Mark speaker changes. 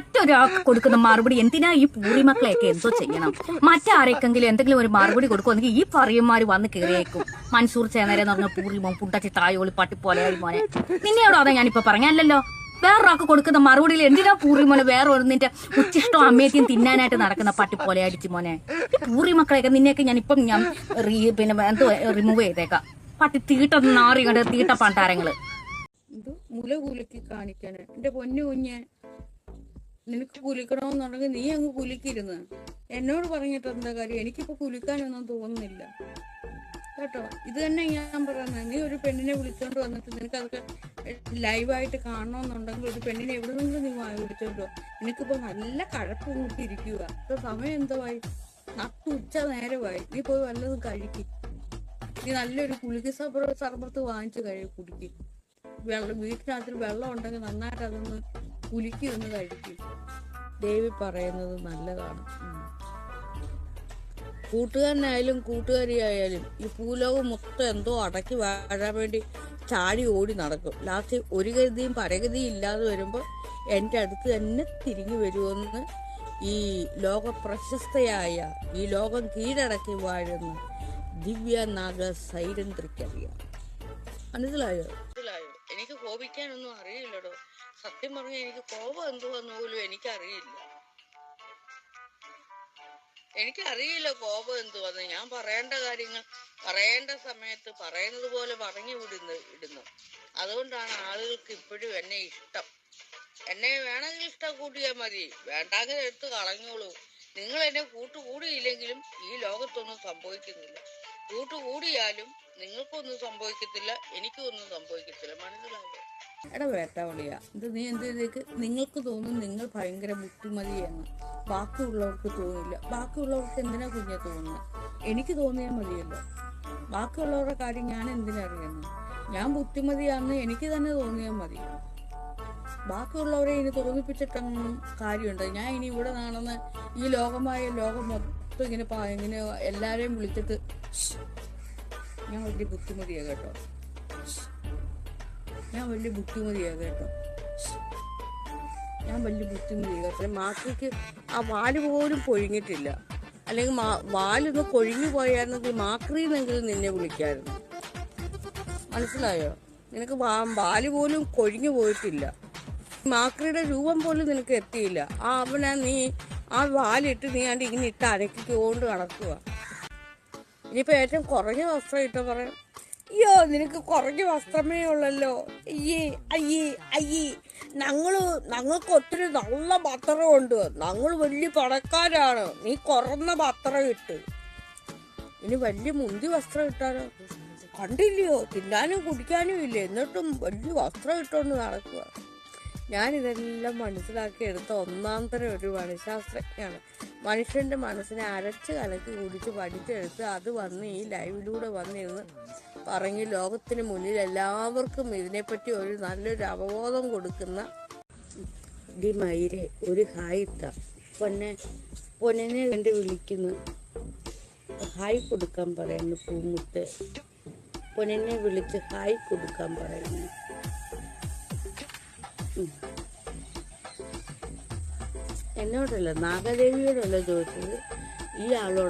Speaker 1: മറ്റൊരാൾക്ക് കൊടുക്കുന്ന മറുപടി എന്തിനാ ഈ പൂറിമക്കളെയൊക്കെ എന്തോ ചെയ്യണം? മറ്റാരെക്കെങ്കിലും എന്തെങ്കിലും ഒരു മറുപടി കൊടുക്കുമെങ്കിൽ ഈ പറയുമാർ വന്ന് കയറിയേക്കും മൻസൂർ ചേനരെ എന്ന് പറഞ്ഞ പൂറിമോ പുണ്ടച്ചി തായോളി പട്ടിപ്പോലെയായി മോനെ. നിന്നെയോടോ അതാ ഞാനിപ്പോ പറഞ്ഞല്ലോ വേറൊരാൾക്ക് കൊടുക്കുന്ന മറുപടിയിൽ എന്തിനാ പൂറി മോനെ വേറെ ഒരു നിന്റെ ഉച്ചിഷ്ടം അമ്മയത്തെയും തിന്നാനായിട്ട് നടക്കുന്ന പട്ടി പോലെ അടിച്ചു മോനെ പൂറി മക്കളെയൊക്കെ നിന്നെയൊക്കെ ഞാൻ ഇപ്പം ഞാൻ പിന്നെ എന്തോ റിമൂവ് ചെയ്തേക്കാം. പട്ടി തീട്ട നാറി കണ്ട് തീട്ട
Speaker 2: പണ്ടാരങ്ങൾ. മുല കുലുക്കി കാണിക്കാന് എന്റെ പൊന്നു കുഞ്ഞെ. നിനക്ക് കുലിക്കണമെന്നുണ്ടെങ്കിൽ നീ അങ്ങ് കുലിക്കിരുന്ന് എന്നോട് പറഞ്ഞിട്ട് എന്താ കാര്യം? എനിക്കിപ്പോ കുലിക്കാനൊന്നും തോന്നുന്നില്ല. കേട്ടോ? ഇത് തന്നെ ഞാൻ പറയുന്നത്. നീ ഒരു പെണ്ണിനെ വിളിച്ചോണ്ട് വന്നിട്ട് നിനക്ക് അതൊക്കെ ലൈവായിട്ട് കാണണമെന്നുണ്ടെങ്കിൽ ഒരു പെണ്ണിനെ എവിടെ നിന്നെങ്കിലും നീ വാങ്ങി വിളിച്ചോണ്ട് എനിക്കിപ്പോ നല്ല കഴപ്പ് കൂട്ടിയിരിക്കുക ഇപ്പൊ സമയം എന്തുവായി? നട്ടു ഉച്ച നേരമായി. നീ പോയി വല്ലതും കഴിക്കും. നീ നല്ലൊരു കുളിക്ക് സർബത്ത് വാങ്ങിച്ച് കഴി കുടിക്കും. വെള്ളം വീട്ടിനകത്തിൽ വെള്ളം ഉണ്ടെങ്കിൽ നന്നായിട്ട് അതൊന്ന് കുലുക്കി ഒന്ന് കഴിക്കും. ദേവി പറയുന്നത് നല്ലതാണ്. കൂട്ടുകാരനായാലും കൂട്ടുകാരിയായാലും ഈ ഭൂലോകം മൊത്തം എന്തോ അടക്കി വാഴാൻ വേണ്ടി ചാടി ഓടി നടക്കും. ലാസ്റ്റ് ഒരു ഗതിയും പരഗതിയും ഇല്ലാതെ വരുമ്പോൾ എന്റെ അടുത്ത് തന്നെ തിരിഞ്ഞു വരുമെന്ന് ഈ ലോക പ്രശസ്തയായ ഈ ലോകം കീഴടക്കി വാഴുന്ന ദിവ്യ നാഗ സൈരന്ത്രിക്കറിയാം. മനസ്സിലായോ? മനസ്സിലായോ? എനിക്ക് കോപിക്കാനൊന്നും അറിയില്ലടോ. സത്യം പറഞ്ഞ എനിക്ക് കോപം എന്തുവെന്ന് പോലും എനിക്കറിയില്ല. എനിക്കറിയില്ല കോപം എന്തുവെന്ന്. ഞാൻ പറയേണ്ട കാര്യങ്ങൾ പറയേണ്ട സമയത്ത് പറയുന്നത് പോലെ പറഞ്ഞു വിടുന്നു ഇടുന്നു. അതുകൊണ്ടാണ് ആളുകൾക്ക് ഇപ്പോഴും എന്നെ ഇഷ്ടം. എന്നെ വേണമെങ്കിൽ ഇഷ്ടം കൂട്ടിയാൽ മതി. വേണ്ടാങ്കിൽ എടുത്ത് കളഞ്ഞോളൂ. നിങ്ങൾ എന്നെ കൂട്ടുകൂടിയില്ലെങ്കിലും ഈ ലോകത്തൊന്നും സംഭവിക്കുന്നില്ല. കൂട്ടുകൂടിയാലും നിങ്ങൾക്കൊന്നും സംഭവിക്കത്തില്ല എനിക്കും ഒന്നും സംഭവിക്കത്തില്ല. മനസ്സിലായോ? എടാ വേട്ടാവളിയാ ഇത് നീ എന്ത് ചെയ്തേക്ക്? നിങ്ങൾക്ക് തോന്നും നിങ്ങൾ ഭയങ്കര ബുദ്ധിമതിയെന്ന്. ബാക്കിയുള്ളവർക്ക് തോന്നില്ല. ബാക്കിയുള്ളവർക്ക് എന്തിനാ കുഞ്ഞെ തോന്നുന്നത് എനിക്ക് തോന്നിയാൽ മതിയല്ലോ. ബാക്കിയുള്ളവരുടെ കാര്യം ഞാൻ എന്തിനറിയുന്നു ഞാൻ ബുദ്ധിമതിയാണെന്ന് എനിക്ക് തന്നെ തോന്നിയാൽ മതി. ബാക്കിയുള്ളവരെ ഇനി തോന്നിപ്പിച്ചിട്ടൊന്നും കാര്യമുണ്ട്. ഞാൻ ഇനി ഇവിടെ നടന്ന് ഈ ലോകമായ ലോകം മൊത്തം ഇങ്ങനെ ഇങ്ങനെ എല്ലാവരെയും വിളിച്ചിട്ട് ഞാൻ വലിയ ബുദ്ധിമുട്ടിയാണ് കേട്ടോ. ഞാൻ വലിയ ബുദ്ധിമതിയാ കേട്ടോ ഞാൻ വലിയ ബുദ്ധിമതിയാ കേട്ടോ മാക്കിക്ക് ആ വാൽ പോലും പൊഴിഞ്ഞിട്ടില്ല. അല്ലെങ്കിൽ മാ- വാലൊന്ന് കൊഴിഞ്ഞു പോയായിരുന്നെങ്കിൽ മാക്രീന്നെങ്കിലും നിന്നെ വിളിക്കായിരുന്നു. മനസ്സിലായോ? നിനക്ക് വാൽ പോലും കൊഴിഞ്ഞു പോയിട്ടില്ല. മാക്രിയുടെ രൂപം പോലും നിനക്ക് എത്തിയില്ല. ആ അവനാ നീ ആ വാലിട്ട് നീ ആണ്ട് ഇങ്ങനെ ഇട്ട് അരക്കിക്കൊണ്ട് നടക്കുക ഇനിയിപ്പോ ഏറ്റവും കുറഞ്ഞ വസ്ത്രം ഇട്ട പറയാം അയ്യോ നിനക്ക് കുറഞ്ഞ വസ്ത്രമേ ഉള്ളല്ലോ. അയ്യേ അയ്യേ അയ്യേ. ഞങ്ങൾ ഞങ്ങൾക്ക് ഒത്തിരി നല്ല പത്രമുണ്ട്. ഞങ്ങൾ വലിയ പണക്കാരാണ്. നീ കുറഞ്ഞ പത്രം ഇട്ട്. ഇനി വലിയ മുന്തി വസ്ത്രം ഇട്ടാലോ? കണ്ടില്ലയോ? തിന്നാനും കുടിക്കാനും ഇല്ല? എന്നിട്ടും വലിയ വസ്ത്രം ഇട്ടുകൊണ്ട് നടക്കുക ഞാനിതെല്ലാം മനസ്സിലാക്കി എടുത്ത ഒന്നാം തരം ഒരു മനഃശാസ്ത്രജ്ഞയാണ് മനുഷ്യന്റെ മനസ്സിനെ അരച്ച് കലക്കി കുടിച്ച് പഠിച്ചെടുത്ത് അത് വന്ന് ഈ ലൈവിലൂടെ വന്നിരുന്ന് പറഞ്ഞ് ലോകത്തിന് മുന്നിൽ എല്ലാവർക്കും ഇതിനെപ്പറ്റി ഒരു നല്ലൊരു അവബോധം കൊടുക്കുന്ന ഡി മയിരെ ഒരു ഹായിത്ത. പൊന്നെ പൊന്നിനെ കണ്ട് വിളിക്കുന്നു. ഹായ് കൊടുക്കാൻ പറയുന്നു പൂമുട്ട് പൊന്നിനെ വിളിച്ച് ഹായ് കൊടുക്കാൻ പറയുന്നു. എന്നോടല്ല നാഗദേവിയോടല്ല ചോദിച്ചത്. ഈ ആളോട്